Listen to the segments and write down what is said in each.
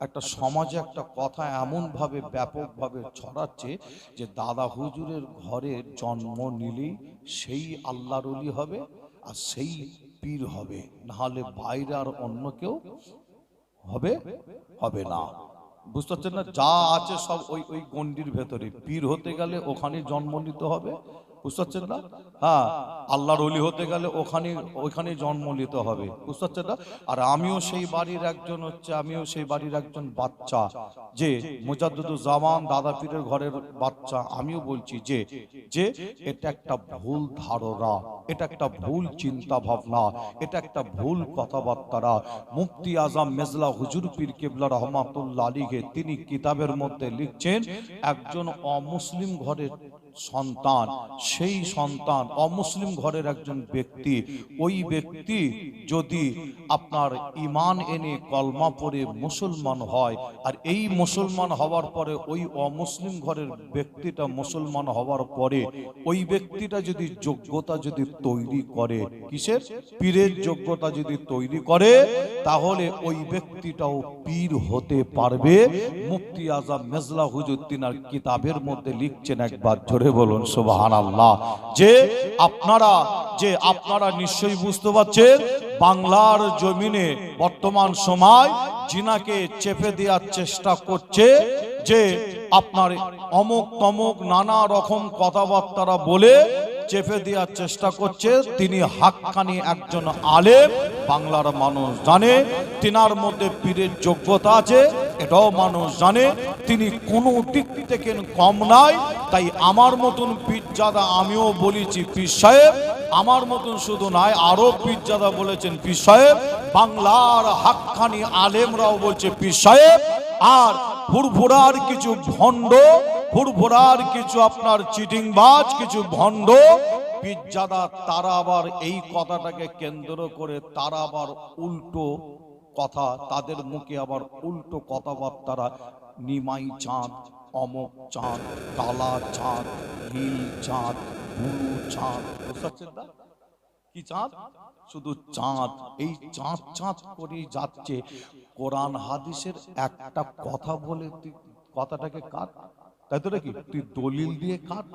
একটা সমাজে একটা কথা এমন ভাবে ব্যাপকভাবে ছড়াচ্ছে যে দাদা হুজুরের ঘরে জন্ম নিলেই সেই আল্লাহর অলি হবে আর সেই পীর হবে। নাহলে বাইরে আর অন্য কেউ হবে হবে না। বুঝতে পারছেন না? যা আছে সব ওই ওই গন্ডির ভেতরে। পীর হতে গেলে ওখানে জন্ম নিতে হবে বুঝতে পারছেন না? হ্যাঁ আল্লাহর অলি হতে গেলে ওখানে ওইখানে জন্ম নিতে হবে। বুঝতে পারছেন না? আর আমিও সেই বাড়ির একজন হচ্ছে আমিও সেই বাড়ির একজন বাচ্চা। যে জামান দাদা পীরের ঘরের বাচ্চা, আমিও বলছি যে যে এটা একটা ভুল ধারণা, এটা একটা ভুল চিন্তা ভাবনা এটা একটা ভুল কথাবার্তারা। মুফতি আজম মেজলা হুজুর পীর কেবলা রহমাতুল্লাহ আলীকে তিনি কিতাবের মধ্যে লিখছেন, একজন অমুসলিম ঘরের সন্তান, সেই সন্তান, অমুসলিম ঘরের একজন ব্যক্তি, ওই ব্যক্তি যদি আপনার ইমান এনে কলমা পড়ে মুসলমান হয়, আর এই মুসলমান হওয়ার পরে ওই অমুসলিম ঘরের ব্যক্তিটা মুসলমান হওয়ার পরে ওই ব্যক্তিটা যদি যোগ্যতা যদি তৈরি করে, কিসের? পীরের যোগ্যতা যদি তৈরি করে, তাহলে ওই ব্যক্তিটাও পীর হতে পারবে। মুফতি আজম মেজলা হুজুদ্দিন আর কিতাবের মধ্যে লিখছেন একবার জোরে বলুন সুবাহান আল্লাহ যে আপনারা যে আপনারা নিশ্চয়ই বুঝতে পারছেন, বাংলার জমিনে বর্তমান সময় জিনাকে চেপে দেওয়ার চেষ্টা করছে, যে আপনার অমুক তমুক নানা রকম কথাবার্তারা বলে চেপে দেওয়ার চেষ্টা করছে। তিনি হাক্কানি একজন আলেম, বাংলার মানুষ জানে, তিনার মধ্যে পীরের যোগ্যতা আছে, এটাও মানুষ জানে। তিনি কোনো দিক থেকে কম নাই, তাই আমার মতন পীরজাদা আমিও বলেছি, পীর সাহেব, আমার মতন শুধু নয় আরও পীরজাদা বলেছেন, পীর সাহেব, বাংলার হাক্কানি আলেমরাও বলছে, পীর সাহেব, আর ফুরফুরার কিছু ভণ্ড ফুরফুরার কিছু আপনার চিটিংবাজ, কিছু ভণ্ড পিজ্জাদা তারা আবার এই কথাটাকে কেন্দ্র করে তারা আবার উল্টো কথা, তাদের মুখে আবার উল্টো কথাবার্তারা নিমাই চাঁদ অমক চাঁদ, কালা চাঁদ, নীল চাঁদ বুলু চাঁদ। কি চাঁদ? শুধু চাঁদ। এই চাঁদ চাঁদ করেই যাচ্ছে। কোরআন হাদিসের একটা কথা বলে তুই কথাটাকে কাট। তাই তো নাকি? তুই দলিল দিয়ে কাট।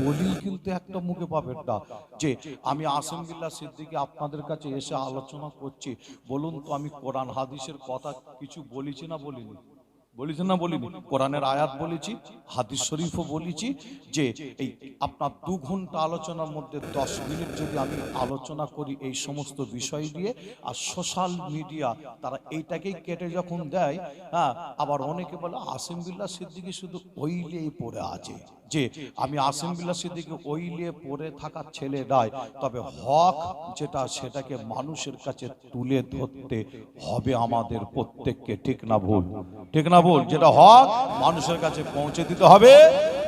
দলিল কিন্তু একটা মুখে পাবেন না। যে আমি আসিম বিল্লাহ সিদ্দিকি আপনাদের কাছে এসে আলোচনা করছি। বলুন তো আমি কোরআন হাদিসের কথা কিছু বলেছি না বলিনি? বলেছি না বলিনি, কোরআনের আয়াত বলেছি, হাদিস শরীফও বলেছি, যে এই আপনার দু ঘণ্টা আলোচনার মধ্যে দশ মিনিট যদি আমি আলোচনা করি এই সমস্ত বিষয় দিয়ে আর সোশ্যাল মিডিয়া তারা এইটাকেই কেটে যখন দেয় হ্যাঁ আবার অনেকে বলে আসিমবিল্লা সিদ্দিকি শুধু ওইলেই পড়ে আছে। যে আমি আসিম বিল্লাহ সিদ্দিকি ওইলে পড়ে থাকা ছেলে নয় তবে হক যেটা সেটাকে মানুষের কাছে তুলে ধরতে হবে আমাদের প্রত্যেককে ঠিক না ভুল? ঠিক না ভুল? যেটা হক মানুষের কাছে পৌঁছে দিতে হবে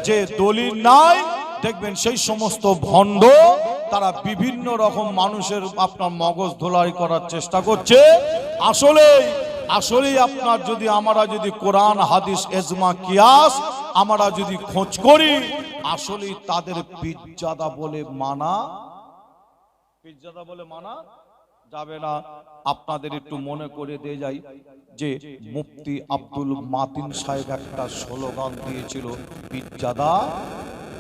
যে দলিল নাই দেখবেন সেই সমস্ত ভণ্ড তারা বিভিন্ন রকম মানুষের আপনার মগজ ধোলাই করার চেষ্টা করছে। আসলে আসলেই আপনার যদি আমরা যদি কোরআন হাদিস এজমা কিয়াস আমরা যদি খোঁজ করি আসলে তাদের পিজ্জাদা বলে মানা। পিজ্জাদা বলে মানা? যাবে না। আপনাদের একটু মনে করে দিয়ে যাই যে, মুফতি আব্দুল মাতিন সাহেব একটা স্লোগান দিয়েছিল, পিজ্জাদা।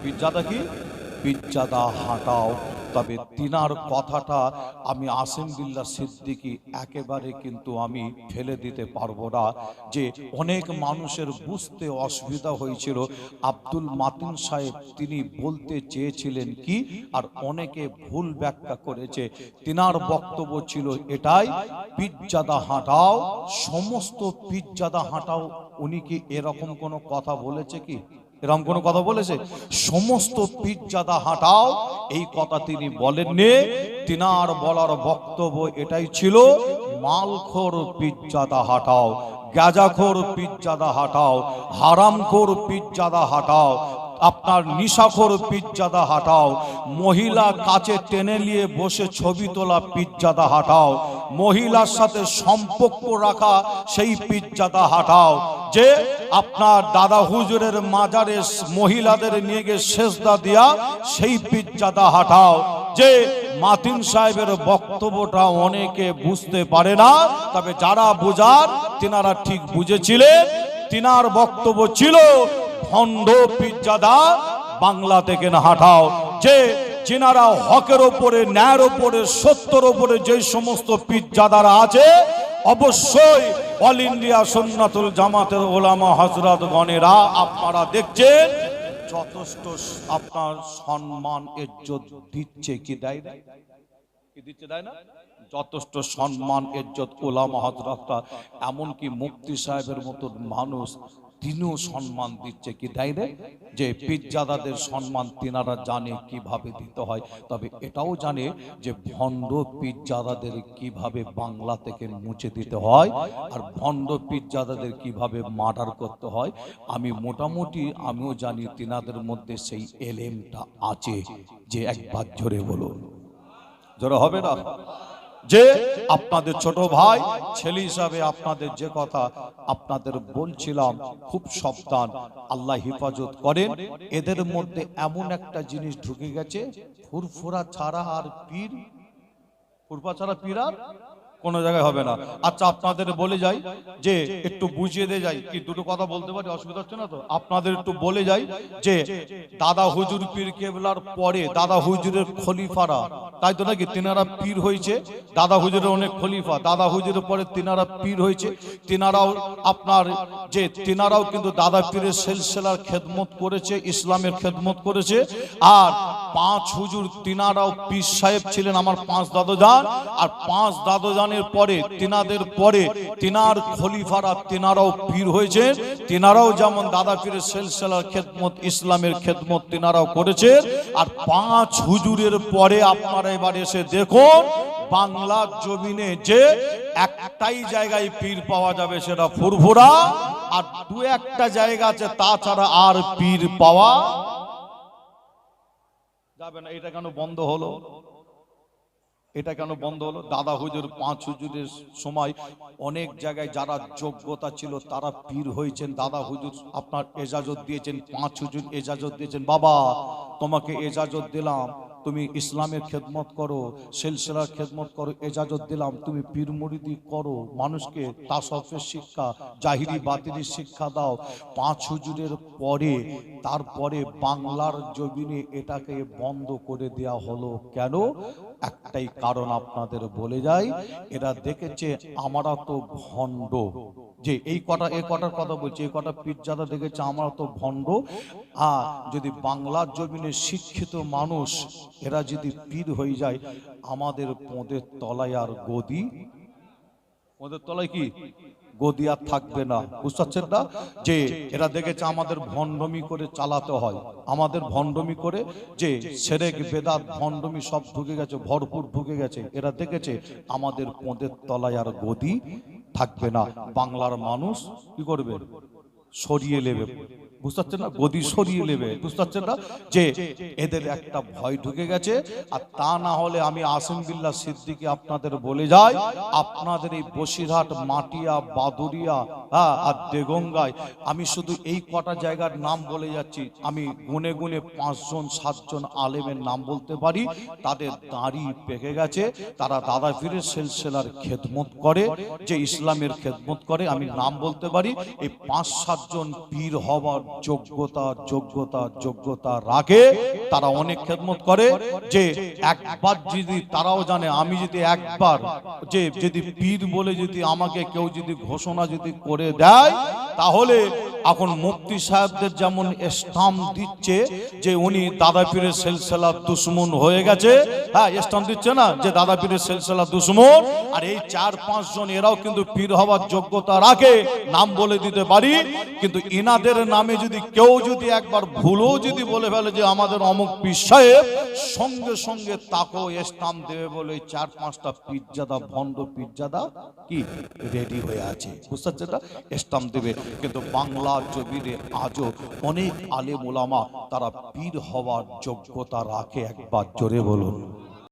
পিজ্জাদা কি? পিজ্জাদা হাঁটাও। তবে তিনার কথাটা আমি আসিম বিল্লাহ সিদ্দিকি একেবারে কিন্তু আমি ফেলে দিতে পারব না যে অনেক মানুষের বুঝতে অসুবিধা হয়েছিল। আব্দুল মাতিন সাহেব তিনি বলতে চেয়েছিলেন কি, আর অনেকে ভুল ব্যাখ্যা করেছে। তিনার বক্তব্য ছিল এটাই, পিজ্জাদা হাঁটাও, সমস্ত পিজ্জাদা হাঁটাও। উনি কি এরকম কোনো কথা বলেছে কি? এরকম কোনো কথা বলেছে? সমস্ত পিজ্জাদা হাঁটাও, এই কথা তিনি বলেননি। তিনার বলার বক্তব্য এটাই ছিল, মালখোর পিজ্জাদা হাঁটাও গাজাখোর পিজ্জাদা হাঁটাও, হারামখোর পিজ্জাদা হাঁটাও আপনার নিশাখোর পিজ্জাদা হাঁটাও। মহিলা কাছে টেনে নিয়ে বসে ছবি তোলা পিজ্জাদা হাঁটাও। মহিলার সাথে সম্পর্ক রাখা সেই পিজ্জাদা হাঁটাও। যে আপনার দাদা হুজুরের মাজারে মহিলাদের নিয়ে গিয়ে সেজদা দিয়া সেই পিজ্জাদা হাঁটাও। যে মাতিন সাহেবের বক্তব্যটা অনেকে বুঝতে পারে না, তবে যারা বোঝার, তিনারা ঠিক বুঝেছিলেন। তিনার বক্তব্য ছিল ভণ্ড পিজ্জাদা বাংলা থেকে না হাঁটাও। যে যিনারা হকের ওপরে, ন্যায়ের ওপরে, সত্যর ওপরে যে সমস্ত পিজ্জাদারা আছে, অবশ্যই অল ইন্ডিয়া সুন্নাতুল জামাতের ওলামা হজরত গণেরা আপনারা দেখছেন, যথেষ্ট আপনার সম্মান, ইজ্জত দিচ্ছে কি দেয় কি দিচ্ছে দেয় না? যথেষ্ট সম্মান, ইজ্জত ওলামা হজরতটা এমনকি মুক্তি সাহেবের মতো মানুষ তিনিও সম্মান দিচ্ছে কি দেয় রে যে পিজ্জাদাদের সম্মান তিনারা জানে কীভাবে দিতে হয়। তবে এটাও জানে যে ভণ্ড পিজ্জাদাদের কীভাবে বাংলা থেকে মুছে দিতে হয় আর ভণ্ড পিজ্জাদাদের কীভাবে মার্ডার করতে হয়। আমি মোটামুটি, আমিও জানি তিনাদের মধ্যে সেই এলেমটা আছে, যে একবার জোরে বলুন। জোরে হবে না? যে আপনাদের ছোট ভাই, ছেলে হিসাবে আপনাদের যে কথা আপনাদের বলছিলাম, খুব সাবধান। আল্লাহ হেফাজত করেন। এদের মধ্যে এমন একটা জিনিস ঢুকে গেছে, ফুরফুরা ছাড়া আর পীর ফুরফা ছাড়া পীর আর কোনো জায়গায় হবে না। আচ্ছা আপনাদের বলে যাই যে একটু বুঝিয়ে দিয়ে যাই। কি দুটো কথা বলতে পারি? অসুবিধা হচ্ছে না তো? আপনাদের একটু বলে যাই যে দাদা হুজুর পীর কেবলার পরে দাদা হুজুরের খলিফারা, তাই তো নাকি তিনারা পীর হয়েছে? দাদা হুজুরের অনেক খলিফা, দাদা হুজুরের পরে তিনারা পীর হয়েছে। তিনারাও আপনার যে তিনারাও কিন্তু দাদা পীরের সেলসেলার খেদমত করেছে, ইসলামের খেদমত করেছে। আর পাঁচ হুজুর তিনারাও পীর সাহেব ছিলেন আমার পাঁচ দাদোজান আর পাঁচ দাদোজানের পরে, তিনাদের পরে, তিনার খলিফারা তিনারাও পীর হয়েছে, তিনারাও যেমন দাদা পীরের সেলসেলার খেদমত, ইসলামের খেদমত তিনারাও করেছে। আর পাঁচ হুজুরের পরে আপনারা এবার এসে দেখুন, বাংলার জমিনে যে একটাই জায়গায় পীর পাওয়া যাবে সেটা ফুরফুরা, আর দু একটা জায়গা আছে, তাছাড়া আর পীর পাওয়া যাবে না। এটা কেন বন্ধ হলো? এটা কেন বন্ধ হলো? দাদা হুজুর, পাঁচ হুজুরের সময় অনেক জায়গায় যারা যোগ্যতা ছিল তারা পীর হয়েছেন। দাদা হুজুর আপনার এজাজত দিয়েছেন, পাঁচ হুজুর এজাজত দিয়েছেন। বাবা, তোমাকে এজাজত দিলাম, তুমি ইসলামের খেদমত করো, সেলসেলার খেদমত করো, এজাজত দিলাম, তুমি পীর মুরিদি করো, মানুষকে তাসফের শিক্ষা, জাহিরি বাতিরির শিক্ষা দাও। পাঁচ হুজুরের পরে, তারপরে বাংলার জমিনে এটাকে বন্ধ করে দেয়া হলো। কেন? একটাই কারণ আপনাদের বলে যাই, এরা দেখেছে আমরা তো ভণ্ড। যে এই কটা এই কটার কথা বলছি এই কটা পীরজাদা দেখেছে আমরা তো ভণ্ড। আর যদি বাংলার জমিনে শিক্ষিত মানুষ, এরা যদি পীর হয়ে যায়, আমাদের পোঁদের তলায় আর গদি? ওদের তলায় কি? গদি আর থাকবে না। বুঝতে পারছেন না? যে এরা দেখেছে আমাদের ভণ্ডমি করে চালাতে হয়। আমাদের ভণ্ডমি করে যে সেরেক, বেদাত, ভণ্ডমি সব ঢুকে গেছে, ভরপুর ঢুকে গেছে। এরা দেখেছে আমাদের পোঁদের তলায় আর গদি থাকবে না। বাংলার মানুষ কি করবে? সরিয়ে নেবে। বুঝতে পারছেন না? গদি সরিয়ে নেবে। বুঝতে পারছেন না? যে এদের একটা ভয় ঢুকে গেছে আর তা না হলে আমি আসিম বিল্লাহ সিদ্দিকে আপনাদের বলে যাই আপনাদের এই বসিরহাট মাটিয়া বাদুরিয়া হ্যাঁ আর দেগঙ্গায় আমি শুধু এই কটা জায়গার নাম বলে যাচ্ছি। আমি গুনে গুনে পাঁচজন, সাতজন আলেমের নাম বলতে পারি। তাদের দাড়ি পেকে গেছে। তারা দাদা ফিরের সেলসেলার খেদমত করে, যে ইসলামের খেদমত করে, আমি নাম বলতে পারি। এই পাঁচ, সাতজন পীর হওয়ার যোগ্যতা যোগ্যতা যোগ্যতা রাখে। তারা অনেক খেদমত করে যে একবার যদি তারাও জানে, আমি যদি একবার যে, যদি পীর বলে যদি আমাকে কেউ যদি ঘোষণা যদি করে দেয় তাহলে এখন মুফতি সাহেবদের যেমন স্টাম্প দিচ্ছে যে উনি দাদা পীরের সেলসেলার দুশ্মন হয়ে গেছে হ্যাঁ স্টাম্প দিচ্ছে না যে দাদা পীরের সেলসেলার দুশ্মন। আর এই চার, পাঁচ জন এরাও কিন্তু পীর হওয়ার যোগ্যতা রাখে, নাম বলে দিতে পারি। কিন্তু ইনাদের নামে যদি কেউ যদি একবার ভুলও যদি বলে ফেলে যে আমাদের অমুক পীর সাহেব, সঙ্গে সঙ্গে তাকেও স্টাম্প দেবে বলে চার, পাঁচটা পিজ্জাদা ভণ্ড পিজ্জাদা কি? রেডি হয়ে আছে। বুঝতে না স্টাম্প দেবে। কিন্তু বাংলা জমিনে আজও অনেক আলে মোলামা তারা পীর হওয়ার যোগ্যতা রাখে একবার জোরে বলুন।